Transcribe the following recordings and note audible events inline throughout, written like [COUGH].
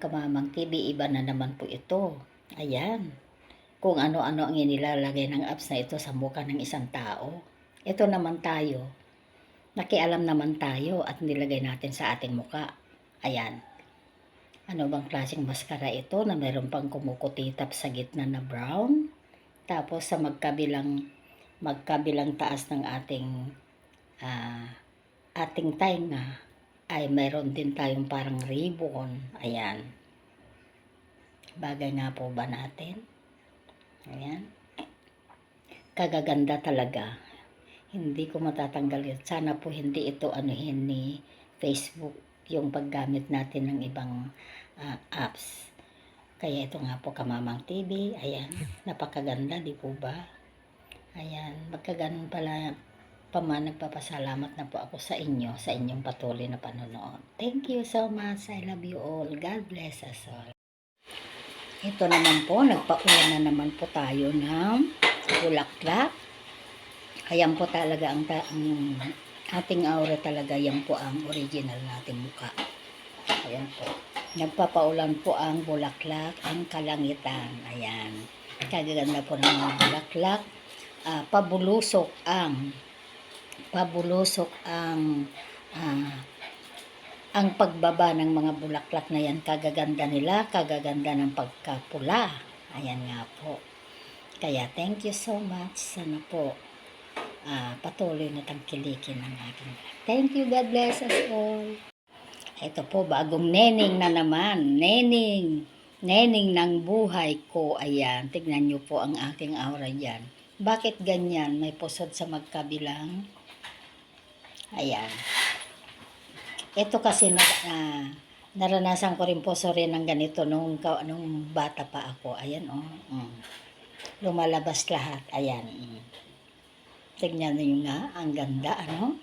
kamamang TV, iba na naman po ito. Ayan. Kung ano-ano ang inilalagay ng apps na ito sa mukha ng isang tao. Ito naman tayo. Nakialam naman tayo at nilagay natin sa ating muka. Ayan. Ano bang klaseng maskara ito na meron pang kumukutitap sa gitna na brown? Tapos sa magkabilang magkabilang taas ng ating ah, ating tainga ay meron din tayong parang ribbon. Ayan. Bagay nga po ba natin? Ayan. Kagaganda talaga. Hindi ko matatanggal yun. Sana po hindi ito anuhin ni Facebook yung paggamit natin ng ibang ah, apps. Kaya ito nga po Kamamang TV. Ayan. Napakaganda, di po ba? Ayan. Magkaganon pala pa man, nagpapasalamat na po ako sa inyo, sa inyong patuloy na panonood. Thank you so much. I love you all. God bless us all. Ito naman po, nagpaulan na naman po tayo ng bulaklak. Ayan po talaga ang, ta- ang ating aura talaga. Yan po ang original nating muka. Ayan po. Nagpapaulan po ang bulaklak, ang kalangitan. Ayan. Kagaganda po ng bulaklak. Ah, pabulusok ang pabulusok ang ah, ang pagbaba ng mga bulaklak na yan. Kagaganda nila kagaganda ng pagkapula. Ayan nga po. Kaya thank you so much. Sana po ah, patuloy na tangkilikin ng aking thank you. God bless us all. Ito po bagong neneng na naman. Neneng neneng ng buhay ko. Ayan tignan nyo po ang aking aura yan bakit ganyan? May pusod sa magkabilang Ayan. Ito kasi na, ah, naranasan ko rin po sorry ng ganito nung, nung bata pa ako. Ayan, oh. Mm. Lumalabas lahat. Ayan. Mm. Tignan niyo nga, ang ganda, ano?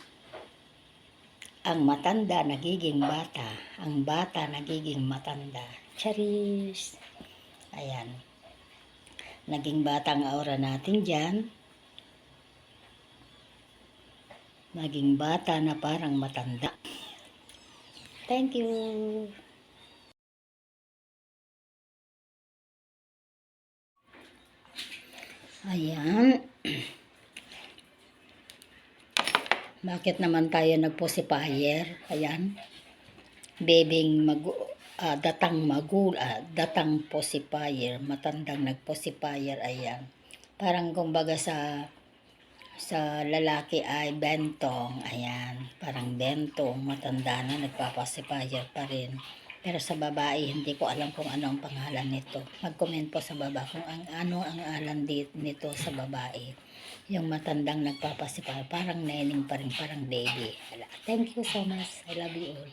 Ang matanda nagiging bata. Ang bata nagiging matanda. Charis! Ayan. Naging bata ang aura natin dyan. Naging bata na parang matanda. Thank you. Ayan. [CLEARS THROAT] Bakit naman tayo nagposipayer? Ayan. Bebing mag ah, datang magul, ah, datang posipayer, matandang nagposipayer, ayan. Parang kumbaga sa sa lalaki ay bentong, ayan, parang bentong, matanda na, nagpapasipayer pa rin. Pero sa babae, hindi ko alam kung ano ang pangalan nito. Mag-comment po sa baba kung ang, ano ang alam dit, nito sa babae. Yung matandang nagpapasipayer, parang neneng pa rin, parang baby. Thank you so much. I love you all.